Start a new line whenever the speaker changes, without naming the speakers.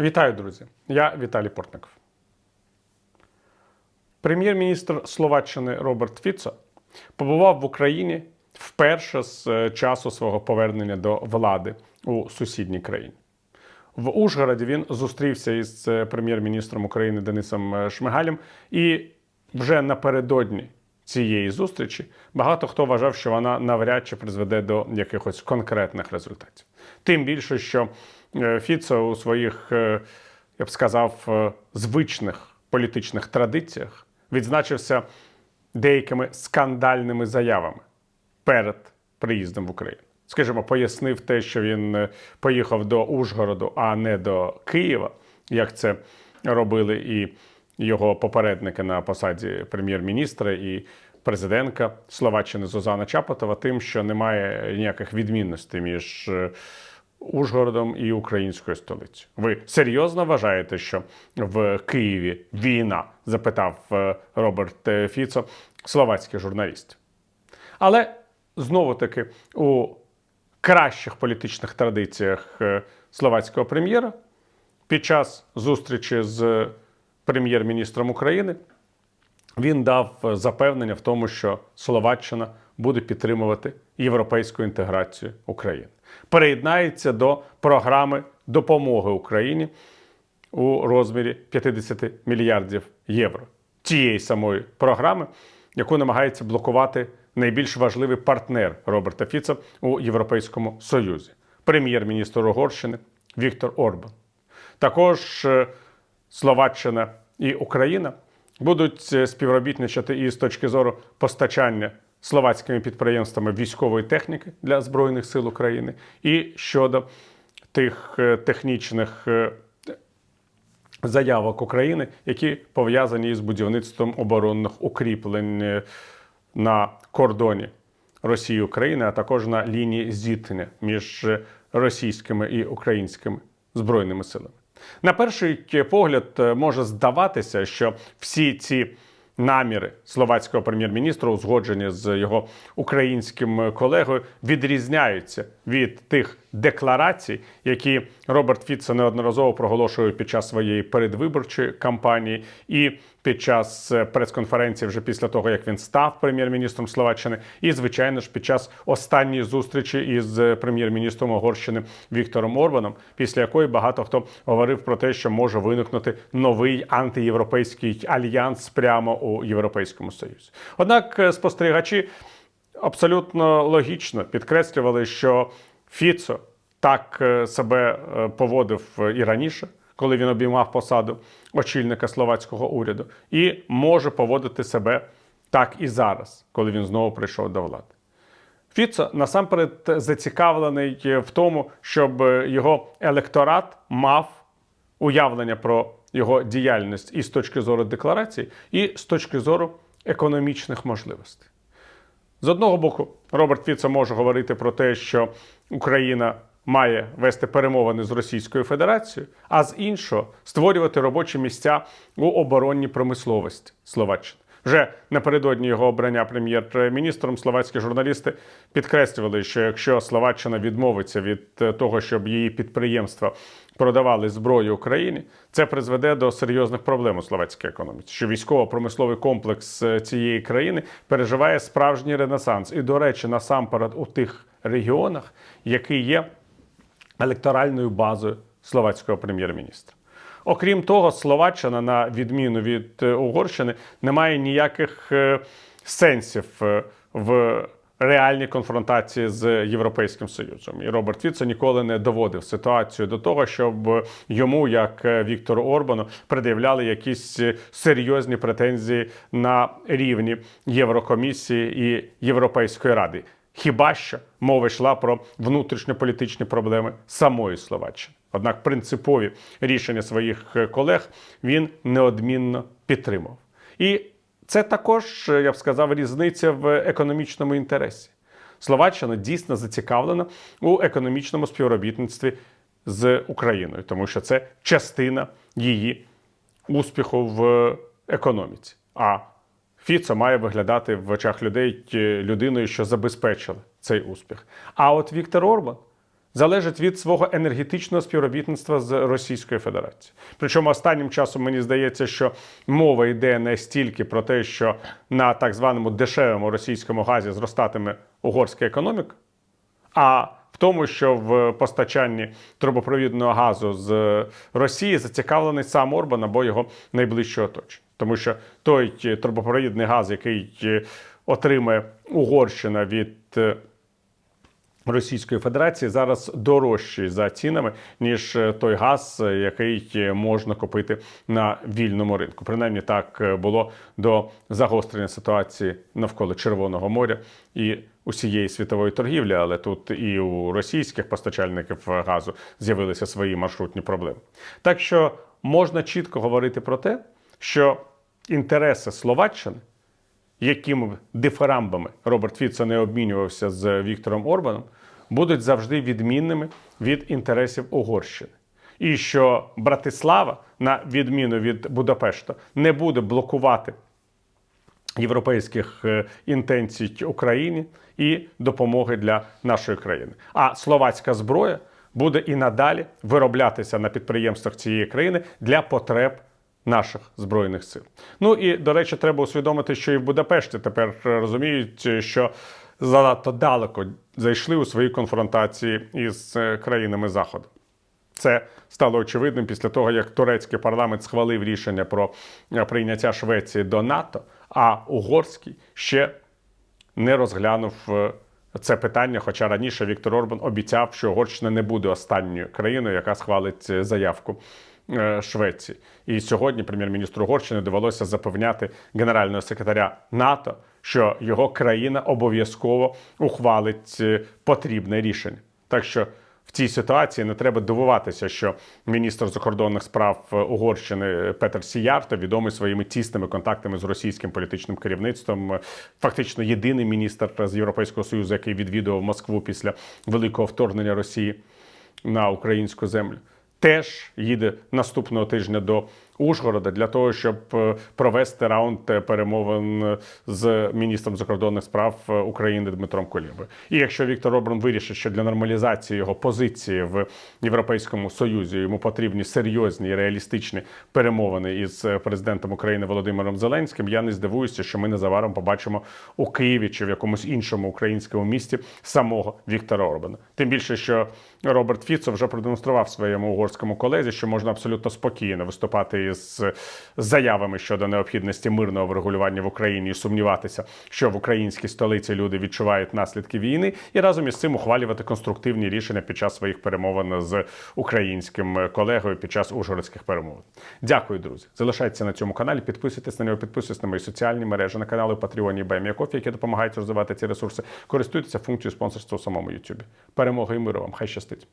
Вітаю, друзі! Я Віталій Портников. Прем'єр-міністр Словаччини Роберт Фіцо побував в Україні вперше з е, часу свого повернення до влади у сусідній країні. В Ужгороді він зустрівся із е, прем'єр-міністром України Денисом е, Шмигалем, і вже напередодні цієї зустрічі багато хто вважав, що вона навряд чи призведе до якихось конкретних результатів. Тим більше, що Фіцо у своїх, е, я б сказав, е, звичних політичних традиціях відзначився деякими скандальними заявами перед приїздом в Україну. Скажімо, пояснив те, що він е, поїхав до Ужгороду, а не до Києва, як це робили і його попередники на посаді прем'єр-міністра і президентка Словаччини Зузана Чапотова, тим, що немає ніяких відмінностей між е, Ужгородом і українською столицею. Ви серйозно вважаєте, що в Києві війна? запитав е, Роберт е, Фіцо, словацький журналіст. Але знову таки у кращих політичних традиціях е, словацького прем'єра під час зустрічі з прем'єр-міністром України він дав запевнення в тому, що Словаччина буде підтримувати європейську інтеграцію України, приєднається до програми допомоги Україні у розмірі 50 мільярдів євро. Тієї самої програми, яку намагається блокувати найбільш важливий партнер Роберта Фіца у Європейському Союзі, прем'єр-міністр Угорщини Віктор Орбан. Також е, Словаччина і Україна будуть е, співробітничати і з точки зору постачання словацькими підприємствами військової техніки для Збройних сил України, і щодо тих е, технічних е, заявок України, які пов'язані із будівництвом оборонних укріплень е, на кордоні Росії України, а також на лінії зіткнення між російськими і українськими збройними силами. На перший погляд може здаватися, що всі ці наміри словацького прем'єр-міністра, узгоджені з його українським колегою, відрізняються від тих декларацій, які Роберт Фіцо неодноразово проголошує під час своєї передвиборчої кампанії і під час е, прес-конференції вже після того, як він став прем'єр-міністром Словаччини, і звичайно ж під час останньої зустрічі із е, прем'єр-міністром Угорщини Віктором Орбаном, після якої багато хто говорив про те, що може виникнути новий антиєвропейський альянс прямо у Європейському Союзі. Однак е, спостерігачі абсолютно логічно підкреслювали, що Фіцо так е, себе е, поводив е, і раніше, коли він обіймав посаду очільника словацького уряду, і може поводити себе так і зараз, коли він знову прийшов до влади. Фіцо насамперед зацікавлений в тому, щоб його електорат мав уявлення про його діяльність і з точки зору декларації, і з точки зору економічних можливостей. З одного боку, Роберт Фіцо може говорити про те, що Україна має вести перемовини з Російською Федерацією, а з іншого створювати робочі місця у оборонній промисловості Словаччини. Вже напередодні його обрання прем'єр-міністром словацькі журналісти підкреслювали, що якщо Словаччина відмовиться від е, того, щоб її підприємства продавали зброю Україні, це призведе до серйозних проблем у словацькій економіці. Що військово-промисловий комплекс е, цієї країни переживає справжній ренесанс. І, до речі, насамперед у тих регіонах, які є електоральною базою словацького прем'єр-міністра. Окрім того, Словаччина, на відміну від е, Угорщини, не має ніяких е, сенсів е, в реальній конфронтації з Європейським Союзом. І Роберт Фіцо ніколи не доводив ситуацію до того, щоб йому, як Віктору Орбану, пред'являли якісь серйозні претензії на рівні Єврокомісії і Європейської ради. Хіба що мова йшла про внутрішньополітичні проблеми самої Словаччини. Однак принципові рішення своїх колег він неодмінно підтримав. І це також, я б сказав, різниця в економічному інтересі. Словаччина дійсно зацікавлена у економічному співробітництві з Україною, тому що це частина її успіху в економіці. А Фіцо має виглядати в очах людей людиною, що забезпечила цей успіх. А от Віктор Орбан залежить від свого енергетичного співробітництва з Російською Федерацією. Причому останнім часом мені здається, що мова йде не стільки про те, що на так званому дешевому російському газі зростатиме угорська економіка, а в тому, що в постачанні трубопровідного газу з Росії зацікавлений сам Орбан або його найближче оточення. Тому що той е, трубопровідний газ, який е, отримає Угорщина від е, Російської Федерації зараз дорожчий за цінами, ніж е, той газ, е, який е, можна купити на вільному ринку. Принаймні так було до загострення ситуації навколо Червоного моря і усієї світової торгівлі, але тут і у російських постачальників газу з'явилися свої маршрутні проблеми. Так що можна чітко говорити про те, що інтереси Словаччини якими дифирамбами Роберт Фіцо не обмінювався з Віктором Орбаном, будуть завжди відмінними від інтересів Угорщини. І що Братислава, на відміну від Будапешта, не буде блокувати європейських е, інтенцій Україні і допомоги для нашої країни. А словацька зброя буде і надалі вироблятися на підприємствах цієї країни для потреб наших збройних сил. Ну і до речі, треба усвідомити, що і в Будапешті тепер е, розуміють, що занадто далеко зайшли у свої конфронтації із е, країнами Заходу. Це стало очевидним після того, як турецький парламент схвалив рішення про е, прийняття Швеції до НАТО, а угорський ще не розглянув е, це питання. Хоча раніше Віктор Орбан обіцяв, що Угорщина не буде останньою країною, яка схвалить заявку Швеції. І сьогодні прем'єр-міністру Угорщини довелося запевняти генерального секретаря НАТО, що його країна обов'язково ухвалить е, потрібне рішення. Так що в цій ситуації не треба дивуватися, що міністр закордонних справ е, Угорщини Петер Сіярто, відомий своїми тісними контактами з російським політичним керівництвом, е, фактично єдиний міністр з Європейського союзу, який відвідував Москву після великого вторгнення Росії на українську землю. Теж їде наступного тижня до Ужгорода для того, щоб е, провести раунд е, перемовин е, з міністром закордонних справ України Дмитром Кулєбою. І якщо Віктор Орбан вирішить, що для нормалізації його позиції в Європейському Союзі йому потрібні серйозні і реалістичні перемовини із президентом України Володимиром Зеленським, я не здивуюся, що ми незабаром побачимо у Києві чи в якомусь іншому українському місті самого Віктора Орбана. Тим більше, що Роберт Фіцо вже продемонстрував своєму угорському колезі, що можна абсолютно спокійно виступати із заявами щодо необхідності мирного врегулювання в Україні і сумніватися, що в українській столиці люди відчувають наслідки війни, і разом із цим ухвалювати конструктивні рішення під час своїх перемовин з українським колегою під час ужгородських перемовин. Дякую, друзі. Залишайтеся на цьому каналі, підписуйтесь на нього, підписуйтесь на мої соціальні мережі, на канали Patreon і BME які допомагають розвивати ці ресурси. Користуйтеся функцією спонсорства у самому YouTube. Перемоги і миру вам! Хай щастить!